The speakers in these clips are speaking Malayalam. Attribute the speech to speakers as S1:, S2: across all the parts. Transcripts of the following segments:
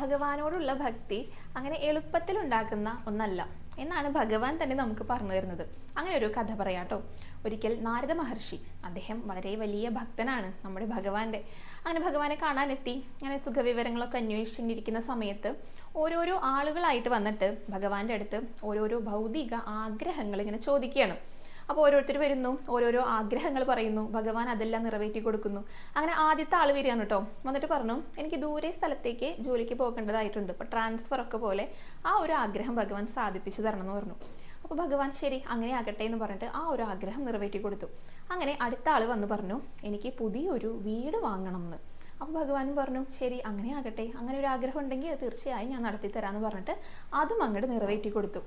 S1: ഭഗവാനോടുള്ള ഭക്തി അങ്ങനെ എളുപ്പത്തിൽ ഉണ്ടാക്കുന്ന ഒന്നല്ല. എന്നാണ് ഭഗവാൻ തന്നെ നമുക്ക് പറഞ്ഞു തരുന്നത്. അങ്ങനെ ഒരു കഥ പറയാട്ടോ ഒരിക്കൽ നാരദ മഹർഷി അദ്ദേഹം വളരെ വലിയ ഭക്തനാണ് നമ്മുടെ ഭഗവാന്റെ. അങ്ങനെ ഭഗവാനെ കാണാനെത്തി. അങ്ങനെ സുഖവിവരങ്ങളൊക്കെ അന്വേഷിച്ചിരിക്കുന്ന സമയത്ത് ഓരോരോ ആളുകളായിട്ട് വന്നിട്ട് ഭഗവാന്റെ അടുത്ത് ഓരോരോ ഭൗതിക ആഗ്രഹങ്ങൾ ഇങ്ങനെ ചോദിക്കുകയാണ്. അപ്പോൾ ഓരോരുത്തർ വരുന്നു ഓരോരോ ആഗ്രഹങ്ങൾ പറയുന്നു ഭഗവാൻ അതെല്ലാം നിറവേറ്റി കൊടുക്കുന്നു. അങ്ങനെ ആദ്യത്തെ ആൾ വരികയാണ് കേട്ടോ വന്നിട്ട് പറഞ്ഞു എനിക്ക് ദൂരെ സ്ഥലത്തേക്ക് ജോലിക്ക് പോകേണ്ടതായിട്ടുണ്ട്. ഇപ്പോൾ ട്രാൻസ്ഫർ ഒക്കെ പോലെ ആ ഒരു ആഗ്രഹം ഭഗവാൻ സാധിപ്പിച്ചു തരണം എന്ന് പറഞ്ഞു. അപ്പോൾ ഭഗവാൻ ശരി അങ്ങനെ ആകട്ടെ എന്ന് പറഞ്ഞിട്ട് ആ ഒരു ആഗ്രഹം നിറവേറ്റി കൊടുത്തു. അങ്ങനെ അടുത്ത ആൾ വന്ന് പറഞ്ഞു എനിക്ക് പുതിയൊരു വീട് വാങ്ങണം എന്ന് അപ്പോൾ ഭഗവാനും പറഞ്ഞു ശരി അങ്ങനെ ആകട്ടെ. അങ്ങനെ ഒരു ആഗ്രഹം ഉണ്ടെങ്കിൽ തീർച്ചയായും ഞാൻ നടത്തി തരാമെന്ന് പറഞ്ഞിട്ട് അതും അങ്ങോട്ട് നിറവേറ്റി കൊടുത്തു.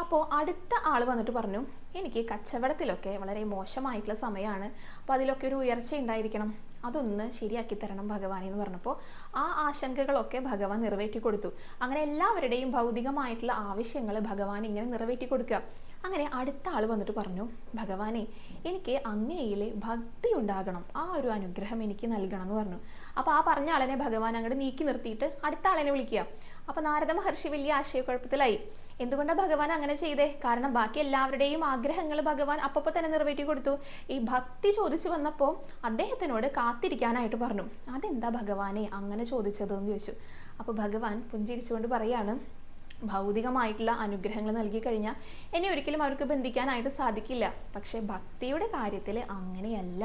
S1: അപ്പോൾ അടുത്ത ആൾ വന്നിട്ട് പറഞ്ഞു എനിക്ക് കച്ചവടത്തിലൊക്കെ വളരെ മോശമായിട്ടുള്ള സമയമാണ് അപ്പോൾ അതിലൊക്കെ ഒരു ഉയർച്ച ഉണ്ടായിരിക്കണം. അതൊന്ന് ശരിയാക്കി തരണം ഭഗവാൻ എന്ന് പറഞ്ഞപ്പോൾ ആ ആശങ്കകളൊക്കെ ഭഗവാൻ നിറവേറ്റി കൊടുത്തു. അങ്ങനെ എല്ലാവരുടെയും ഭൗതികമായിട്ടുള്ള ആവശ്യങ്ങൾ ഭഗവാൻ ഇങ്ങനെ നിറവേറ്റി കൊടുക്കുക. അങ്ങനെ അടുത്ത ആൾ വന്നിട്ട് പറഞ്ഞു ഭഗവാനെ എനിക്ക് അങ്ങയിൽ ഭക്തി ഉണ്ടാകണം. ആ ഒരു അനുഗ്രഹം എനിക്ക് നൽകണം എന്ന് പറഞ്ഞു. അപ്പോൾ ആ പറഞ്ഞ ആളിനെ ഭഗവാൻ അങ്ങോട്ട് നീക്കി നിർത്തിയിട്ട് അടുത്ത ആളിനെ വിളിക്കുക. അപ്പോൾ നാരദ മഹർഷി വലിയ ആശയക്കുഴപ്പത്തിലായി. എന്തുകൊണ്ടാണ് ഭഗവാൻ അങ്ങനെ ചെയ്തേ? കാരണം ബാക്കി എല്ലാവരുടെയും ആഗ്രഹങ്ങൾ ഭഗവാൻ അപ്പപ്പോൾ തന്നെ നിറവേറ്റി കൊടുത്തു. ഈ ഭക്തി ചോദിച്ചു വന്നപ്പോൾ അദ്ദേഹത്തിനോട് കാത്തിരിക്കാനായിട്ട് പറഞ്ഞു. അതെന്താ ഭഗവാനെ അങ്ങനെ ചോദിച്ചത് എന്ന് ചോദിച്ചു. അപ്പോൾ ഭഗവാൻ പുഞ്ചിരിച്ചുകൊണ്ട് പറയാണ് ഭൗതികമായിട്ടുള്ള അനുഗ്രഹങ്ങൾ നൽകി കഴിഞ്ഞാൽ എന്നെ ഒരിക്കലും അവർക്ക് ബന്ധിക്കാനായിട്ട് സാധിക്കില്ല. പക്ഷേ ഭക്തിയുടെ കാര്യത്തിൽ അങ്ങനെയല്ല.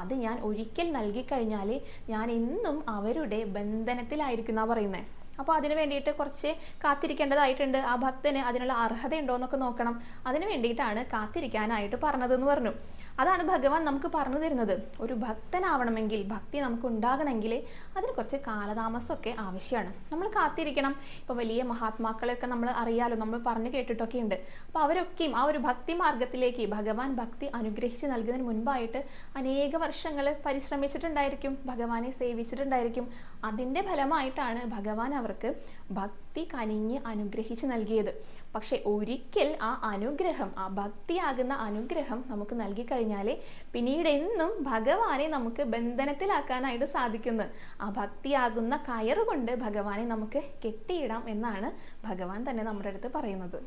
S1: അത് ഞാൻ ഒരിക്കൽ നൽകി കഴിഞ്ഞാൽ ഞാൻ എന്നും അവരുടെ ബന്ധനത്തിലായിരിക്കും എന്നാ പറയുന്നത് അപ്പോൾ അതിന് വേണ്ടിയിട്ട് കുറച്ച് കാത്തിരിക്കേണ്ടതായിട്ടുണ്ട്. ആ ഭക്തന് അതിനുള്ള അർഹത എന്നൊക്കെ നോക്കണം. അതിന് വേണ്ടിയിട്ടാണ് കാത്തിരിക്കാനായിട്ട് പറഞ്ഞതെന്ന് പറഞ്ഞു. അതാണ് ഭഗവാൻ നമുക്ക് പറഞ്ഞു തരുന്നത്. ഒരു ഭക്തനാവണമെങ്കിൽ ഭക്തി നമുക്ക് ഉണ്ടാകണമെങ്കിൽ അതിന് കുറച്ച് കാലതാമസമൊക്കെ ആവശ്യമാണ്. നമ്മൾ കാത്തിരിക്കണം. ഇപ്പോൾ വലിയ മഹാത്മാക്കളെയൊക്കെ നമ്മൾ അറിയാലോ നമ്മൾ പറഞ്ഞു കേട്ടിട്ടൊക്കെ ഉണ്ട് അപ്പോൾ അവരൊക്കെയും ആ ഒരു ഭക്തി മാർഗത്തിലേക്ക് ഭഗവാൻ ഭക്തി അനുഗ്രഹിച്ച് നൽകുന്നതിന് മുൻപായിട്ട് അനേക വർഷങ്ങൾ പരിശ്രമിച്ചിട്ടുണ്ടായിരിക്കും. ഭഗവാനെ സേവിച്ചിട്ടുണ്ടായിരിക്കും. അതിന്റെ ഫലമായിട്ടാണ് ഭഗവാൻ അവർക്ക് ഭക്തി കനിഞ്ഞ് അനുഗ്രഹിച്ച് നൽകിയത്. പക്ഷെ ഒരിക്കൽ ആ അനുഗ്രഹം ആ ഭക്തിയാകുന്ന അനുഗ്രഹം നമുക്ക് നൽകി കഴിഞ്ഞാൽ പിന്നീട് എന്നും ഭഗവാനെ നമുക്ക് ബന്ധനത്തിലാക്കാനായിട്ട് സാധിക്കുന്നു. ആ ഭക്തിയാകുന്ന കയറുകൊണ്ട് ഭഗവാനെ നമുക്ക് കെട്ടിയിടാം എന്നാണ് ഭഗവാൻ തന്നെ നമ്മുടെ അടുത്ത് പറയുന്നത്.